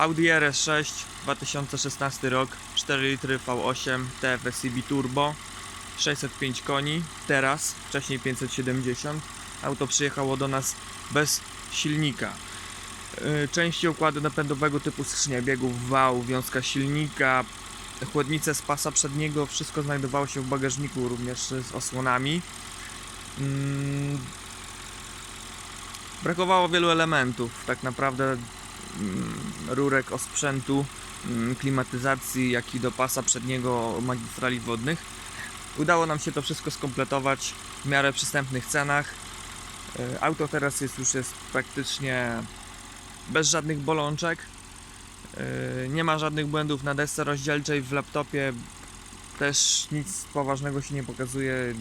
Audi RS6 2016 rok 4 litry V8 TFSI Turbo 605 koni teraz, wcześniej 570 auto przyjechało do nas bez silnika. Yy, części układu napędowego typu skrzynia biegów, wał, wiązka silnika chłodnice z pasa przedniego, wszystko znajdowało się w bagażniku również z osłonami. Mm, brakowało wielu elementów tak naprawdę rurek osprzętu mm, klimatyzacji, jak i do pasa przedniego magistrali wodnych. Udało nam się to wszystko skompletować w miarę przystępnych cenach. E, Auto teraz jest już jest praktycznie bez żadnych bolączek. E, Nie ma żadnych błędów na desce rozdzielczej, w laptopie też nic poważnego się nie pokazuje,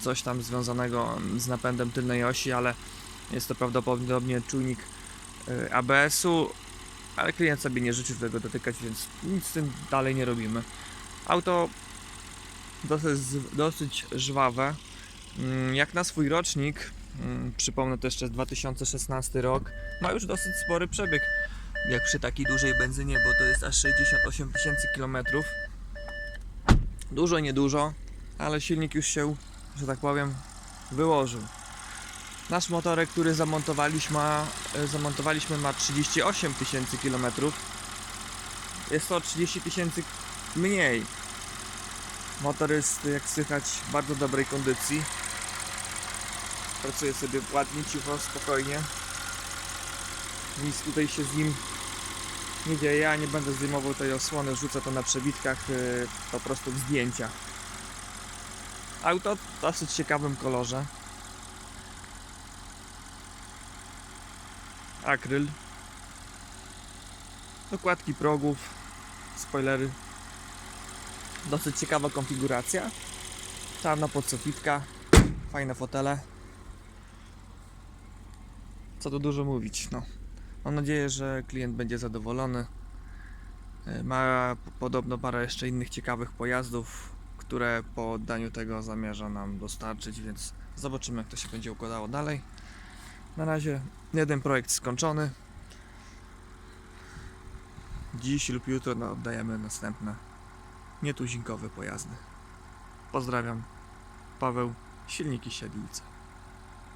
coś tam związanego z napędem tylnej osi, ale jest to prawdopodobnie czujnik ABS-u, ale klient sobie nie życzy tego dotykać, więc nic z tym dalej nie robimy. Auto dosyć, dosyć żwawe. Mm, Jak na swój rocznik, mm, przypomnę to jeszcze 2016 rok, ma już dosyć spory przebieg. Jak przy takiej dużej benzynie, bo to jest aż 68 tysięcy kilometrów. Dużo, niedużo, ale silnik już się, że tak powiem, wyłożył. Nasz motorek, który zamontowaliśmy, ma, e, zamontowaliśmy ma 38 tysięcy kilometrów. Jest to o 30 tysięcy mniej. Motor jest, jak słychać, w bardzo dobrej kondycji. Pracuje sobie ładnie, cicho, spokojnie. Nic tutaj się z nim nie dzieje. Ja nie będę zdejmował tej osłony, rzucę to na przebitkach yy, po prostu w zdjęcia. Auto w dosyć ciekawym kolorze. Akryl. Dokładki progów, spoilery. Dosyć ciekawa konfiguracja. Czarna podsofitka, fajne fotele. Co tu dużo mówić, no. Mam nadzieję, że klient będzie zadowolony. E, Ma podobno parę jeszcze innych ciekawych pojazdów, które po oddaniu tego zamierza nam dostarczyć, więc zobaczymy jak to się będzie układało dalej. Na razie jeden projekt skończony. Dziś lub jutro no, oddajemy następne nietuzinkowe pojazdy. Pozdrawiam. Paweł, silniki Siedlice.